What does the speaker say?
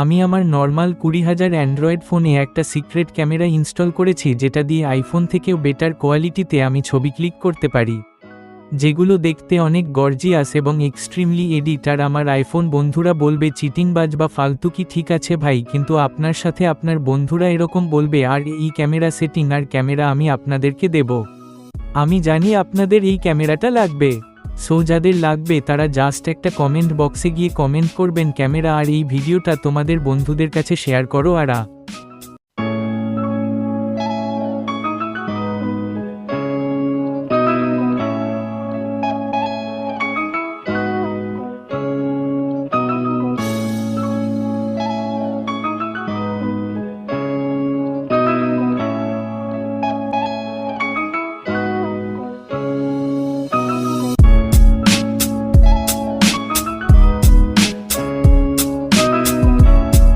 আমি আমার নর্মাল কুড়ি হাজার অ্যান্ড্রয়েড ফোনে একটা সিক্রেট ক্যামেরা ইনস্টল করেছি যেটা দিয়ে আইফোন থেকেও বেটার কোয়ালিটিতে আমি ছবি ক্লিক করতে পারি। যেগুলো দেখতে অনেক গর্জিয়াস এবং এক্সট্রিমলি এডিট, আর আমার আইফোন বন্ধুরা বলবে চিটিংবাজ বা ফালতু কি ঠিক আছে ভাই? কিন্তু আপনার সাথে আপনার বন্ধুরা এরকম বলবে, আর এই ক্যামেরা সেটিং, আর ক্যামেরা আমি আপনাদেরকে দেব। আমি জানি আপনাদের এই ক্যামেরাটা লাগবে। সো যাদের লাগবে তারা জাস্ট একটা কমেন্ট বক্সে গিয়ে কমেন্ট করবেন ক্যামেরা আর এই ভিডিওটা তোমাদের বন্ধুদের কাছে শেয়ার করো আর